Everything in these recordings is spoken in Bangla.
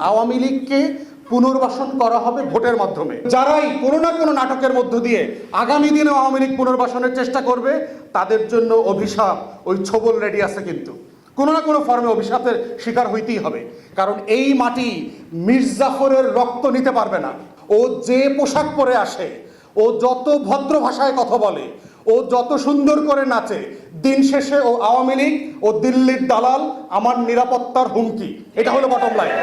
আওয়ামী লীগকে পুনর্বাসন করা হবে ভোটের মাধ্যমে। যারাই কোনো না কোনো নাটকের মধ্য দিয়ে আগামী দিনে আওয়ামী লীগ পুনর্বাসনের চেষ্টা করবে, তাদের জন্য অভিশাপ, ওই ছবল রেডি আছে কিন্তু। কোনো না কোনো ফর্মে অভিশাপের শিকার হইতেই হবে। কারণ এই মাটি মির্জাফরের রক্ত নিতে পারবে না। ও যে পোশাক পরে আসে, ও যত ভদ্র ভাষায় কথা বলে ও যত সুন্দর করে নাচে, দিন শেষে ও আওয়ামী লীগ ও দিল্লির দালাল আমার নিরাপত্তার হুমকি। এটা হলো বটম লাইন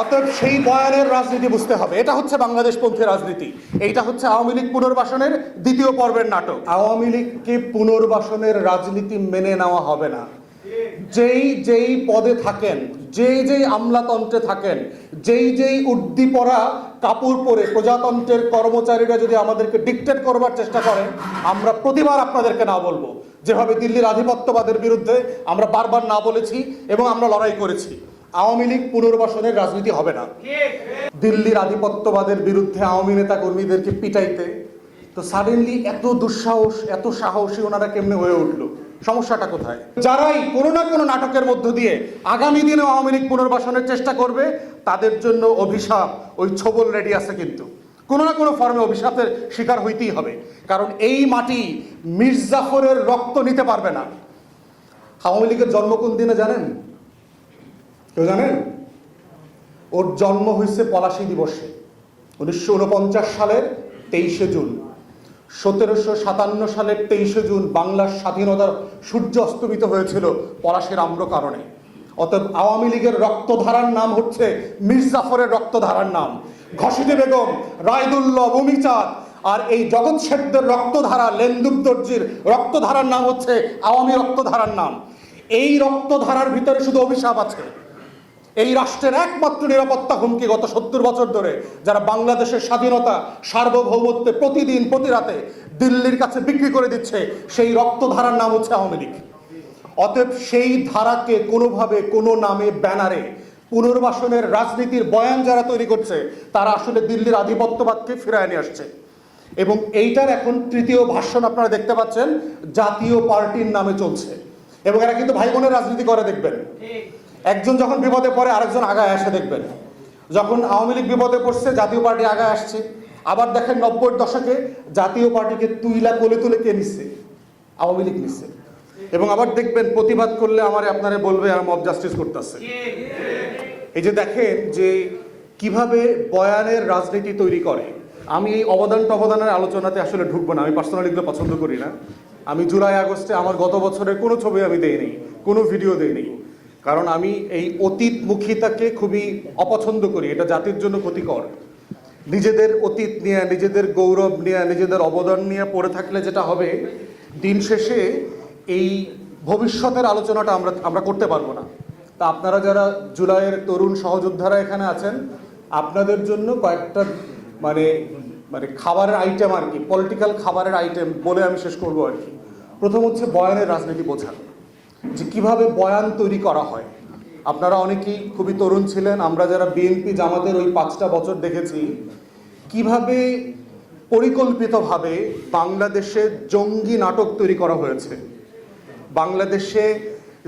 অতএব সেই বয়ানের রাজনীতি বুঝতে হবে। এটা হচ্ছে বাংলাদেশপন্থী রাজনীতি। এইটা হচ্ছে আওয়ামী লীগ পুনর্বাসনের দ্বিতীয় পর্বের নাটক। আওয়ামী লীগকে পুনর্বাসনের রাজনীতি মেনে নেওয়া হবে না। যেই যেই পদে থাকেন, যেই যেই আমলাতন্ত্রে থাকেন, যেই যেই উর্দি পরা কাপড় পরে প্রজাতন্ত্রের কর্মচারীরা যদি আমাদেরকে ডিকটেট করবার চেষ্টা করেন আমরা প্রতিবার আপনাদেরকে না বলব। যেভাবে দিল্লির আধিপত্যবাদের বিরুদ্ধে আমরা বারবার না বলেছি এবং আমরা লড়াই করেছি। আওয়ামী লীগ পুনর্বাসনের রাজনীতি হবে না। দিল্লির আধিপত্যবাদের বিরুদ্ধে আওয়ামী নেতা কর্মীদেরকে পিটাইতে, তো সাডেনলি এত দুঃসাহস, এত সাহসী ওনারা কেমনে হয়ে উঠল? সমস্যাটা কোথায়? যারাই কোনো না কোনো নাটকের মধ্য দিয়ে আগামী দিনে আওয়ামী লীগ পুনর্বাসনের চেষ্টা করবে, তাদের জন্য অভিশাপ ওই ছবল রেডি আছে কিন্তু। কোনো না কোনো ফর্মে অভিশাপের শিকার হইতেই হবে। কারণ এই মাটি মির্জাফরের রক্ত নিতে পারবে না। আওয়ামী লীগের জন্ম কোন দিনে জানেন? কেউ জানেন? ওর জন্ম হয়েছে পলাশী দিবসে, উনিশশো উনপঞ্চাশ সালের তেইশে জুন। সতেরোশো সাতান্ন সালের তেইশে জুন বাংলার স্বাধীনতার সূর্য অস্তমিত হয়েছিল পলাশের আম্র কারণে অতএব আওয়ামী লীগের রক্তধারার নাম হচ্ছে মির্জাফরের রক্তধারার নাম। ঘসিদে বেগম, রায়দুল্লাহ, ভূমিচাঁদ আর এই জগৎ শেখদের রক্তধারা লেন্দুক দর্জির রক্তধারার নাম হচ্ছে আওয়ামী রক্তধারার নাম। এই রক্তধারার ভিতরে শুধু অভিশাপ আছে। এই রাষ্ট্রের একমাত্র নিরাপত্তা হুমকি গত সত্তর বছর ধরে, যারা বাংলাদেশের স্বাধীনতা, সার্বভৌমত্বে প্রতিদিন প্রতি রাতে দিল্লির কাছে বিক্রি করে দিচ্ছে, সেই রক্তধারার নাম হচ্ছে আওয়ামী লীগ। অতএব সেই ধারাকে কোনোভাবে, কোনো নামে, ব্যানারে পুনর্বাসনের রাজনীতির বয়ান যারা তৈরি করছে, তারা আসলে দিল্লির আধিপত্যবাদকে ফিরায় নিয়ে আসছে। এবং এইটার এখন তৃতীয় ভাষণ আপনারা দেখতে পাচ্ছেন, জাতীয় পার্টির নামে চলছে। এবং এরা কিন্তু ভাই বোনের রাজনীতি করে, দেখবেন। একজন যখন বিপদে পড়ে, আরেকজন আগায় আসে, দেখবেন। যখন আওয়ামী লীগ বিপদে পড়ছে, জাতীয় পার্টি আগায় আসছে। আবার দেখেন নব্বই দশকে জাতীয় পার্টিকে তুইলা, কোলে তুলে কে নিচ্ছে? আওয়ামী লীগ নিচ্ছে। এবং আবার দেখবেন, প্রতিবাদ করলে আমার, আপনারে বলবে আর মব জাস্টিস করতেছে। এই যে দেখেন যে কীভাবে বয়ানের রাজনীতি তৈরি করে। আমি এই অবদান টবদানের আলোচনাতে আসলে ঢুকবো না। আমি পার্সোনালি এগুলো পছন্দ করি না। আমি জুলাই আগস্টে আমার গত বছরের কোনো ছবি আমি দেইনি, কোনো ভিডিও দেইনি। কারণ আমি এই অতীত মুখিতাকে খুবই অপছন্দ করি, এটা জাতির জন্য ক্ষতিকর। নিজেদের অতীত নিয়ে, নিজেদের গৌরব নিয়ে, নিজেদের অবদান নিয়ে পড়ে থাকলে যেটা হবে, দিন শেষে এই ভবিষ্যতের আলোচনাটা আমরা আমরা করতে পারব না। তা আপনারা যারা জুলাইয়ের তরুণ সহযোদ্ধারা এখানে আছেন, আপনাদের জন্য কয়েকটা মানে মানে খাবারের আইটেম আর কি পলিটিক্যাল খাবারের আইটেম বলে আমি শেষ করব আর কি। প্রথম হচ্ছে বয়ানের রাজনীতি বোঝা। যে কীভাবে বয়ান তৈরি করা হয়। আপনারা অনেকেই খুবই তরুণ ছিলেন, আমরা যারা বিএনপি জামাতের ওই পাঁচটা বছর দেখেছি, কীভাবে পরিকল্পিতভাবে বাংলাদেশে জঙ্গি নাটক তৈরি করা হয়েছে, বাংলাদেশে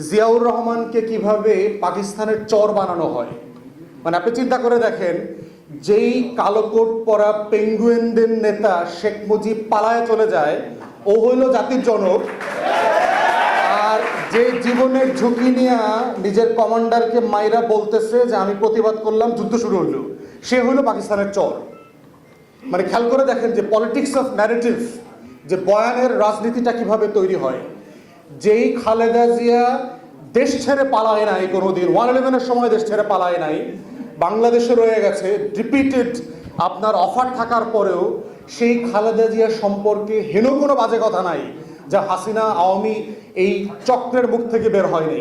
জিয়াউর রহমানকে কীভাবে পাকিস্তানের চর বানানো হয়। মানে আপনি চিন্তা করে দেখেন, যেই কালো কোট পরা পেঙ্গুয়েনদের নেতা শেখ মুজিব পালায় চলে যায়, ও হইল জাতির জনক যে জীবনের ঝুঁকি নিয়ে নিজের কমান্ডারকে মাইরা বলতেছে যে আমি প্রতিবাদ করলাম, যুদ্ধ শুরু হলো সে হলো পাকিস্তানের চর। মানে খেয়াল করে দেখেন যে পলিটিক্স অফ ন্যারেটিভ যে বয়ানের রাজনীতিটা কীভাবে তৈরি হয়। যেই খালেদা জিয়া দেশ ছেড়ে পালায় নাই কোনোদিন, ওয়ান ইলেভেনের সময় দেশ ছেড়ে পালায় নাই, বাংলাদেশে রয়ে গেছে রিপিটেড আপনার অফার থাকার পরেও সেই খালেদা জিয়া সম্পর্কে হেন কোনো বাজে কথা নাই। যা হাসিনা আওয়ামী এই চক্রের মুখ থেকে বের হয়নি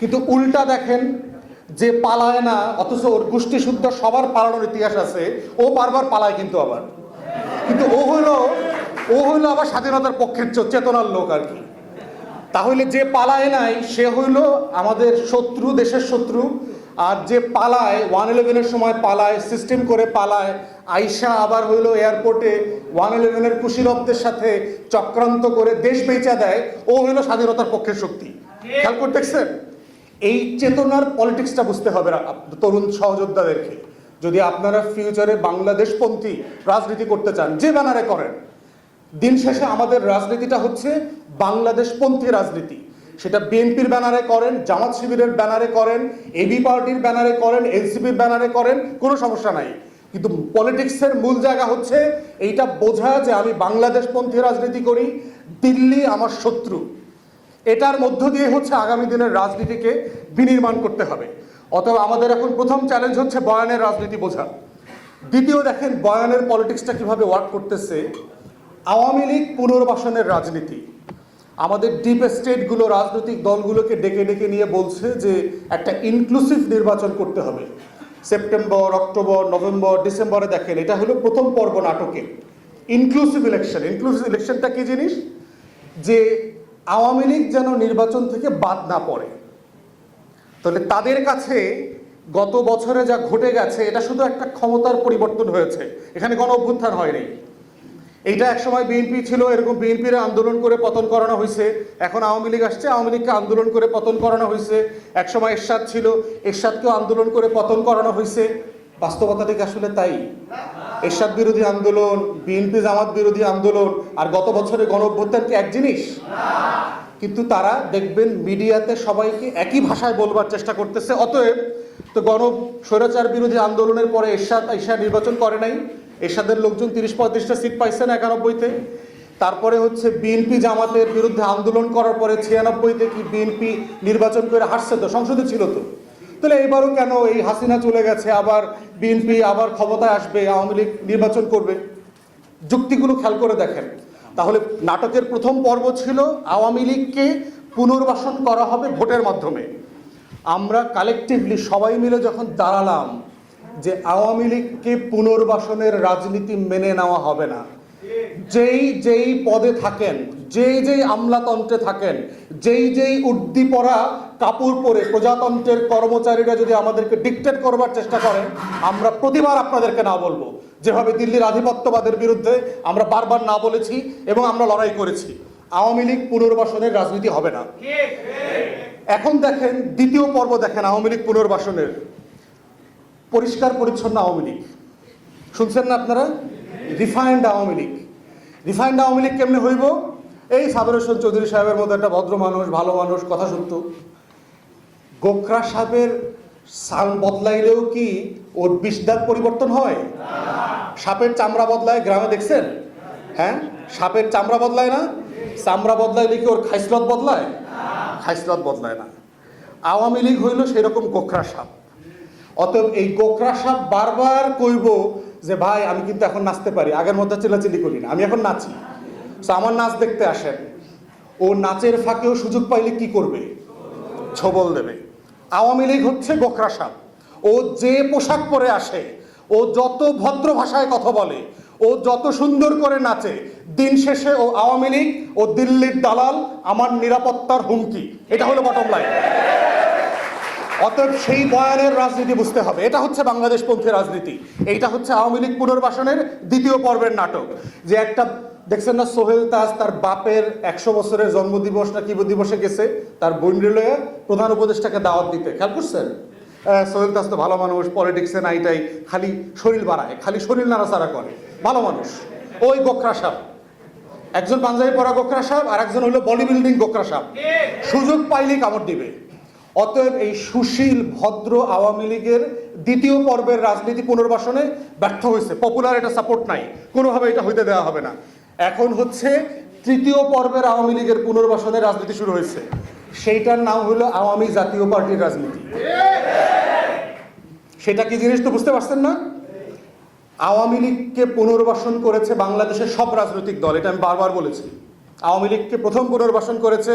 কিন্তু উল্টা দেখেন যে পালায় না, অথচ ওর গোষ্ঠী শুদ্ধ সবার পালানোর ইতিহাস আছে, ও বারবার পালায় কিন্তু আবার। কিন্তু ও হইল ও হইল আবার স্বাধীনতার পক্ষের চেতনার লোক আর কি। তাহলে যে পালায় নাই, সে হইল আমাদের শত্রু, দেশের শত্রু আর যে পালায় ওয়ান ইলেভেনের সময় পালায় সিস্টেম করে পালায়, আইসা আবার হইল এয়ারপোর্টে ওয়ান ইলেভেনের কুশীলবদের সাথে চক্রান্ত করে দেশ বেচা দেয়, ও হইল স্বাধীনতার পক্ষের শক্তি। খেয়াল করে দেখছেন? এই চেতনার পলিটিক্সটা বুঝতে হবে তরুণ সহযোদ্ধাদেরকে। যদি আপনারা ফিউচারে বাংলাদেশপন্থী রাজনীতি করতে চান, যে ব্যানারে করেন, দিন শেষে আমাদের রাজনীতিটা হচ্ছে বাংলাদেশপন্থী রাজনীতি। সেটা বিএনপির ব্যানারে করেন, জামাত শিবিরের ব্যানারে করেন এবি পার্টির ব্যানারে করেন, এনসিপির ব্যানারে করেন, কোনো সমস্যা নাই। কিন্তু পলিটিক্সের মূল জায়গা হচ্ছে এইটা বোঝা যে আমি বাংলাদেশপন্থী রাজনীতি করি, দিল্লি আমার শত্রু। এটার মধ্য দিয়ে হচ্ছে আগামী দিনের রাজনীতিকে বিনির্মাণ করতে হবে। অথবা আমাদের এখন প্রথম চ্যালেঞ্জ হচ্ছে বয়ানের রাজনীতি বোঝা। দ্বিতীয় দেখেন বয়ানের পলিটিক্সটা কীভাবে ওয়ার্ক করতেছে। আওয়ামী লীগ পুনর্বাসনের রাজনীতি। আমাদের ডিপ স্টেটগুলো রাজনৈতিক দলগুলোকে ডেকে ডেকে নিয়ে বলছে যে একটা ইনক্লুসিভ নির্বাচন করতে হবে। সেপ্টেম্বর অক্টোবর নভেম্বর ডিসেম্বরে দেখেন, এটা হলো প্রথম পর্ব নাটকে। ইনক্লুসিভ ইলেকশন ইনক্লুসিভ ইলেকশনটা কি জিনিস? যে আওয়ামী লীগ যেন নির্বাচন থেকে বাদ না পড়ে। তাহলে তাদের কাছে গত বছরে যা ঘটে গেছে, এটা শুধু একটা ক্ষমতার পরিবর্তন হয়েছে। এখানে কোনো অভ্যুত্থান হয়নি। এইটা একসময় বিএনপি ছিল, এরকম বিএনপির আন্দোলন করে পতন করানো হয়েছে। এখন আওয়ামী লীগ আসছে, আওয়ামী লীগকে আন্দোলন করে পতন করানো হয়েছে। একসময় এরশাদ ছিল, এরশাদকেও আন্দোলন করে পতন করানো হয়েছে। বাস্তবতা কি আসলে তাই। এরশাদ বিরোধী আন্দোলন, বিএনপি জামাত বিরোধী আন্দোলন, আর গত বছরে গণ অভ্যুত্থান কি এক জিনিস? কিন্তু তারা দেখবেন মিডিয়াতে সবাইকে একই ভাষায় বলবার চেষ্টা করতেছে। অতএব তো গণ স্বৈরাচার বিরোধী আন্দোলনের পরে এরশাদ এরশাদ নির্বাচন করে নাই। এরশাদের লোকজন তিরিশ পঁয়ত্রিশটা সিট পাইছেন একানব্বইতে। তারপরে হচ্ছে বিএনপি জামাতের বিরুদ্ধে আন্দোলন করার পরে ছিয়ানব্বইতে কি বিএনপি নির্বাচন করে হাসছে তো? সংসদে ছিল তো। তাহলে এবারও কেন এই হাসিনা চলে গেছে? আবার বিএনপি আবার ক্ষমতায় আসবে, আওয়ামী লীগ নির্বাচন করবে? যুক্তিগুলো খেয়াল করে দেখেন। তাহলে নাটকের প্রথম পর্ব ছিল আওয়ামী লীগকে পুনর্বাসন করা হবে ভোটের মাধ্যমে। আমরা কালেকটিভলি সবাই মিলে যখন দাঁড়ালাম যে আওয়ামী লীগকে পুনর্বাসনের রাজনীতি মেনে নেওয়া হবে না। যেই যেই পদে থাকেন যেই যেই আমলাতন্ত্রে থাকেন যেই যেই উদ্দীপরা কাপড় পরে প্রজাতন্ত্রের কর্মচারীরা যদি আমাদেরকে ডিকটেট করবার চেষ্টা করেন আমরা প্রতিবার আপনাদেরকে না বলব। যেভাবে দিল্লির আধিপত্যবাদের বিরুদ্ধে আমরা বারবার না বলেছি এবং আমরা লড়াই করেছি। আওয়ামী লীগ পুনর্বাসনের রাজনীতি হবে না। এখন দেখেন দ্বিতীয় পর্ব দেখেন আওয়ামী লীগ পুনর্বাসনের। পরিষ্কার পরিচ্ছন্ন আওয়ামী লীগ। শুনছেন না আপনারা? রিফাইন্ড আওয়ামী লীগ। রিফাইন্ড আওয়ামী লীগ কেমনে হইব? এই সাবের হোসেন চৌধুরী সাহেবের মতো একটা ভদ্র মানুষ, ভালো মানুষ, কথা শুনতো। গোখরা সাহেবের সাল বদলাইলেও কি ওর বিষ দাঁত পরিবর্তন হয়? সাপের চামড়া বদলায়, গ্রামে দেখছেন? হ্যাঁ? সাপের চামড়া বদলায় না? চামড়া বদলাইলে কি ওর খাইসলত বদলায়? খাইসলত বদলায় না। আওয়ামী লীগ হইল সেরকম গোখরা সাপ। অতএব এই গোখরা সাপ বারবার কইব যে ভাই আমি কিন্তু এখন নাচতে পারি। আগের মধ্যে চিল্লাচিল্লি করি না আমি এখন নাচি। So আমার নাচ দেখতে আসেন। ও নাচের ফাঁকেও সুযোগ পাইলে কি করবে? ছবল দেবে। আওয়ামী লীগ হচ্ছে গোখরা সাপ। ও যে পোশাক পরে আসে ও যত ভদ্র ভাষায় কথা বলে ও যত সুন্দর করে নাচে দিন শেষে ও আওয়ামী লীগ ও দিল্লির দালাল আমার নিরাপত্তার হুমকি। এটা হলো বটম লাইন অতএব সেই বয়ানের রাজনীতি বুঝতে হবে। এটা হচ্ছে বাংলাদেশ বাংলাদেশপন্থী রাজনীতি। এইটা হচ্ছে আওয়ামী লীগ পুনর্বাসনের দ্বিতীয় পর্বের নাটক। যে একটা, দেখছেন না, সোহেল তাজ তার বাপের একশো বছরের জন্মদিবস না কি দিবসে গেছে, তার বোন রিলয়ে প্রধান উপদেষ্টাকে দাওয়াত দিতে। খেয়াল করছেন? সোহেল তাজ তো ভালো মানুষ পলিটিক্সে নাইটাই খালি শরীর বাড়ায়, খালি শরীর নাড়াচাড়া করে। ভালো মানুষ। ওই গোখরা সাপ। একজন পাঞ্জাবি পরা গোখরা সাহেব আর একজন হলো বডি বিল্ডিং গোখরা সাহেব সুযোগ পাইলেই কামড় দিবে। অতএব এই সুশীল, ভদ্র আওয়ামী লীগের দ্বিতীয় পর্বের রাজনীতি পুনর্বাসনে ব্যর্থ হয়েছে। পপুলার এটা সাপোর্ট নাই। কোনোভাবে এটা হইতে দেওয়া হবে না। এখন হচ্ছে তৃতীয় পর্বের আওয়ামী লীগের পুনর্বাসনে রাজনীতি শুরু হয়েছে। সেইটার নাম হলো আওয়ামী জাতীয় পার্টির রাজনীতি। সেটা কি জিনিস তো বুঝতে পারছেন না? আওয়ামী লীগকে পুনর্বাসন করেছে বাংলাদেশের সব রাজনৈতিক দল। এটা আমি বারবার বলেছি। আওয়ামী লীগকে প্রথম পুনর্বাসন করেছে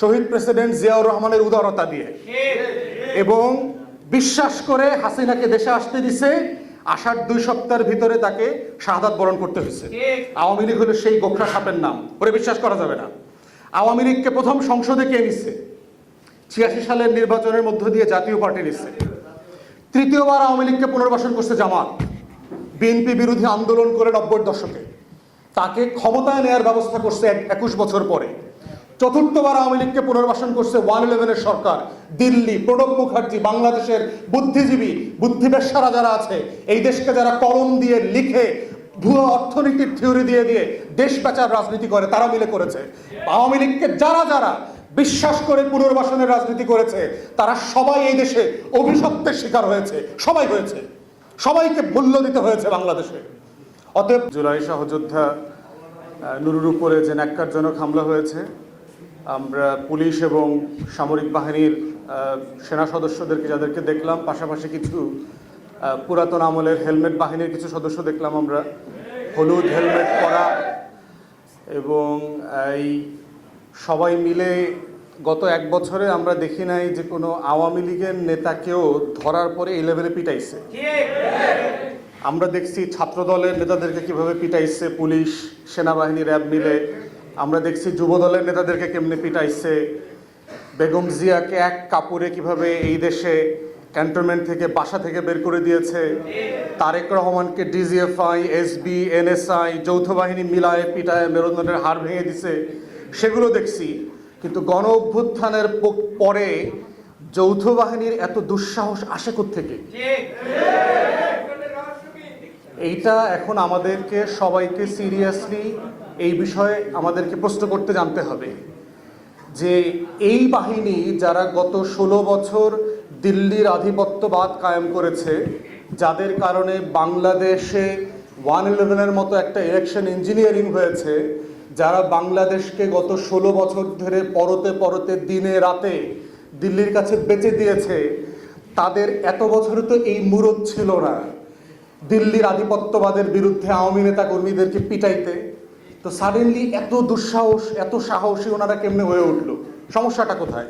শহীদ প্রেসিডেন্ট জিয়াউর রহমানের উদারতা দিয়ে। এবং বিশ্বাস করে হাসিনাকে দেশে আসতে দিছে আসার দুই সপ্তাহের ভিতরে তাকে শাহাদাত বরণ করতে হয়েছে। আওয়ামী লীগ হলো সেই গোখরা সাপের নাম, ওরে বিশ্বাস করা যাবে না। আওয়ামী লীগকে প্রথম সংসদে কে নিচ্ছে ছিয়াশি সালের নির্বাচনের মধ্য দিয়ে জাতীয় পার্টি নিচ্ছে তৃতীয়বার আওয়ামী লীগকে পুনর্বাসন করছে জামাত। বিএনপি বিরোধী আন্দোলন করে নব্বই দশকে। তাকে ক্ষমতায় নেওয়ার ব্যবস্থা করছে এক- একুশ বছর পরে। চতুর্থবার আওয়ামী লীগকে পুনর্বাসন করছে ওয়ান ইলেভেনের সরকার, দিল্লি, প্রণব মুখার্জি, বাংলাদেশের বুদ্ধিজীবী বুদ্ধিবেশারা যারা আছে, এই দেশকে যারা কলম দিয়ে লিখে, ভুয়ো অর্থনীতির থিওরি দিয়ে দিয়ে দেশ বেচার রাজনীতি করে, তারা মিলে করেছে। আওয়ামী লীগকে যারা যারা বিশ্বাস করে পুনর্বাসনের রাজনীতি করেছে, তারা সবাই এই দেশে অভিশপ্তের শিকার হয়েছে। সবাই হয়েছে। সবাইকে মূল্য দিতে হয়েছে বাংলাদেশে। অতএব জুলাই সহযোদ্ধা নুরুর উপরে যে ন্যাক্কারজনক হামলা হয়েছে আমরা পুলিশ এবং সামরিক বাহিনীর সেনা সদস্যদেরকে যাদেরকে দেখলাম পাশাপাশি কিছু পুরাতন আমলের হেলমেট বাহিনীর কিছু সদস্য দেখলাম আমরা। হলুদ হেলমেট পরা এবং এই সবাই মিলে গত এক বছরে আমরা দেখি নাই যে কোনো আওয়ামী লীগের নেতাকেও ধরার পরে এই লেভেলে পিটাইছে। আমরা দেখছি ছাত্র দলের নেতাদেরকে কীভাবে পিটাইছে পুলিশ, সেনাবাহিনী, র্যাব মিলে। আমরা দেখছি যুব দলের নেতাদেরকে কেমনে পিটাইছে। বেগম জিয়াকে এক কাপড়ে কীভাবে এই দেশে ক্যান্টনমেন্ট থেকে বাসা থেকে বের করে দিয়েছে। তারেক রহমানকে ডিজিএফআই, এসবি, এনএসআই, যৌথ বাহিনী মিলায় পিটায় মেরুদণ্ডের হাড় ভেঙে দিছে। সেগুলো দেখছি। কিন্তু গণ অভ্যুত্থানের পরে যৌথ বাহিনীর এত দুঃসাহস আসে থেকে এইটা এখন আমাদেরকে সবাইকে সিরিয়াসলি এই বিষয়ে আমাদেরকে প্রশ্ন করতে জানতে হবে যে এই বাহিনী যারা গত ষোলো বছর দিল্লির আধিপত্যবাদ কায়েম করেছে, যাদের কারণে বাংলাদেশে ওয়ান ইলেভেনের মতো একটা ইলেকশন ইঞ্জিনিয়ারিং হয়েছে, যারা বাংলাদেশকে গত ষোলো বছর ধরে পরতে পরতে দিনে রাতে দিল্লির কাছে বেঁচে দিয়েছে, তাদের এত বছরে তো এই মুরত ছিল না। দিল্লির আধিপত্যবাদের বিরুদ্ধে আওয়ামী নেতা কর্মীদেরকে পিটাইতে, তো সাডেনলি এত দুঃসাহস, এত সাহসী ওনারা কেমনে হয়ে উঠল? সমস্যাটা কোথায়?